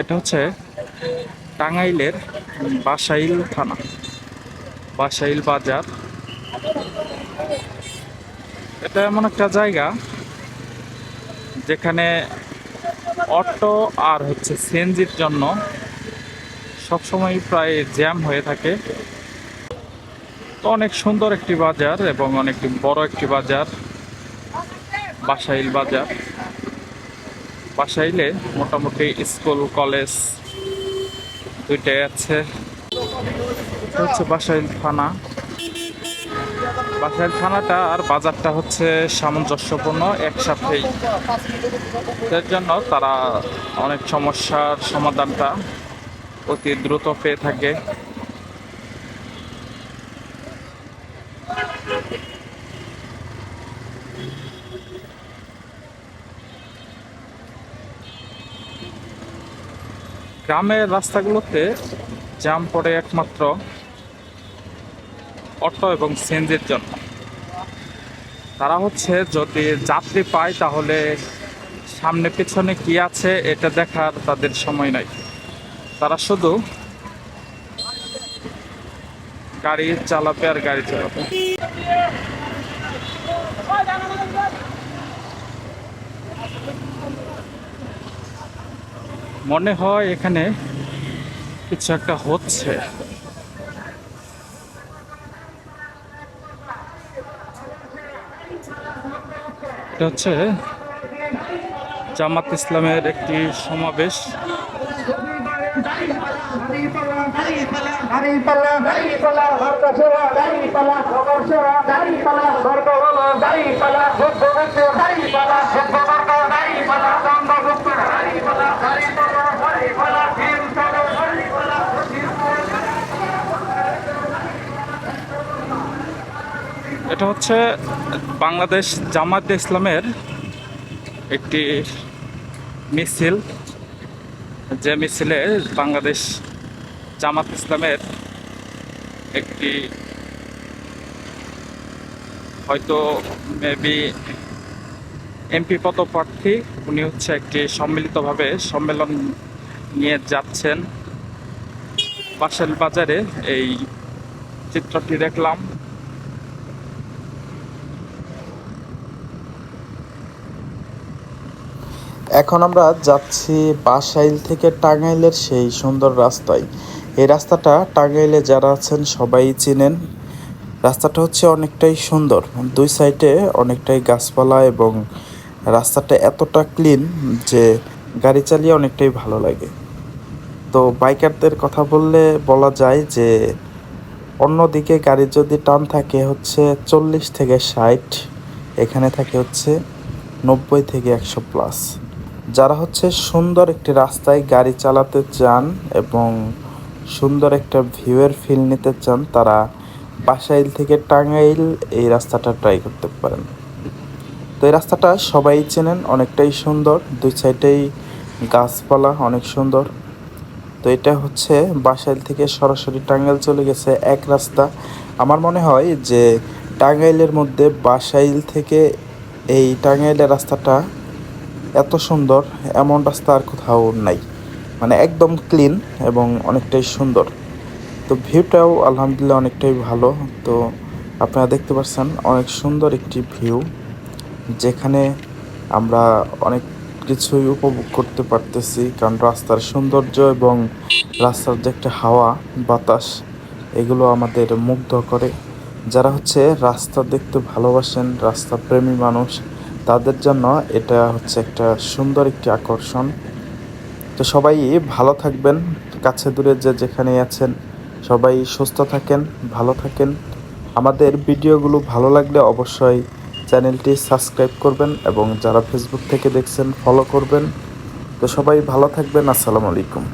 এটা হচ্ছে টাঙ্গাইলের বাসাইল থানা। বাসাইল বাজার। এটা এমন একটা জায়গা যেখানে অটো আর হচ্ছে সিএনজির জন্য সবসময় প্রায় জ্যাম হয়ে থাকে। তো অনেক সুন্দর একটি বাজার এবং অনেক বড় একটি বাজার, বাসাইল বাজার। বাসাইলে মোটামুটি স্কুল, কলেজ দুইটাই আছে। এটা হচ্ছে বাসাইল থানা। বাসাইল থানাটা আর বাজারটা হচ্ছে সামঞ্জস্যপূর্ণ, একসাথেই। এর জন্য তারা অনেক সমস্যার সমাধানটা অতি দ্রুত পেয়ে থাকে। গ্রামের রাস্তাগুলোতে জাম পড়ে একমাত্র অটো এবং সিএনজির জন্য। তারা হচ্ছে যদি যাত্রী পায় তাহলে সামনে পেছনে কি আছে এটা দেখার তাদের সময় নাই। তারা শুধু গাড়ি চালাবে আর গাড়ি চালাবে। মনে হয় এখানে কিছু একটা হচ্ছে। এটা হচ্ছে জামাত ইসলামের একটি সমাবেশ দাড়িপাল্লা এটা হচ্ছে বাংলাদেশ জামাত ইসলামের একটি মিছিল, যে মিছিলে বাংলাদেশ জামাত ইসলামের একটি হয়তো মেবি এমপি পদপ্রার্থী, উনি হচ্ছে একটি সম্মিলিতভাবে সম্মেলন নিয়ে যাচ্ছেন। বাসেল বাজারে এই চিত্রটি দেখলাম। এখন আমরা যাচ্ছি বাসাইল থেকে টাঙ্গাইলের সেই সুন্দর রাস্তায়। এই রাস্তাটা টাঙ্গাইলে যারা আছেন সবাই চিনেন। রাস্তাটা হচ্ছে অনেকটাই সুন্দর। দুই সাইডে অনেকটাই গাছপালা এবং রাস্তাটা এতটা ক্লিন যে গাড়ি চালিয়ে অনেকটাই ভালো লাগে। তো বাইকারদের কথা বললে বলা যায় যে অন্যদিকে গাড়ির যদি টান থাকে হচ্ছে চল্লিশ থেকে ষাট, এখানে থাকে হচ্ছে নব্বই থেকে একশো প্লাস যারা হচ্ছে সুন্দর একটি রাস্তায় গাড়ি চালাতে চান এবং সুন্দর একটা ভিউয়ের ফিল নিতে চান, তারা বাসাইল থেকে টাঙ্গাইল এই রাস্তাটা ট্রাই করতে পারেন। তো এই রাস্তাটা সবাই চেনেন, অনেকটাই সুন্দর। দুই সাইডেই গাছপালা, অনেক সুন্দর। তো এটা হচ্ছে বাসাইল থেকে সরাসরি টাঙ্গাইল চলে গেছে এক রাস্তা। আমার মনে হয় যে টাঙ্গাইলের মধ্যে বাসাইল থেকে এই টাঙ্গাইলের রাস্তাটা এত সুন্দর, এমন রাস্তা আর কোথাও নাই। মানে একদম ক্লিন এবং অনেকটাই সুন্দর। তো ভিউটাও আলহামদুলিল্লাহ অনেকটাই ভালো। তো আপনারা দেখতে পাচ্ছেন, অনেক সুন্দর একটি ভিউ যেখানে আমরা অনেক কিছুই উপভোগ করতে পারতেছি। কারণ রাস্তার সৌন্দর্য এবং রাস্তার যে একটা হাওয়া, বাতাস, এগুলো আমাদের মুগ্ধ করে। যারা হচ্ছে রাস্তা দেখতে ভালোবাসেন, রাস্তা প্রেমী মানুষ তাদের জন্য এটা হচ্ছে একটা সুন্দর একটি আকর্ষণ। তো সবাই ভালো থাকবেন, কাছে দূরে যে যেখানে আছেন, সবাই সুস্থ থাকেন, ভালো থাকেন। আমাদের ভিডিওগুলো ভালো লাগলে অবশ্যই চ্যানেলটি সাবস্ক্রাইব করবেন এবং যারা ফেসবুক থেকে দেখছেন ফলো করবেন। তো সবাই ভালো থাকবেন, আসসালামু আলাইকুম।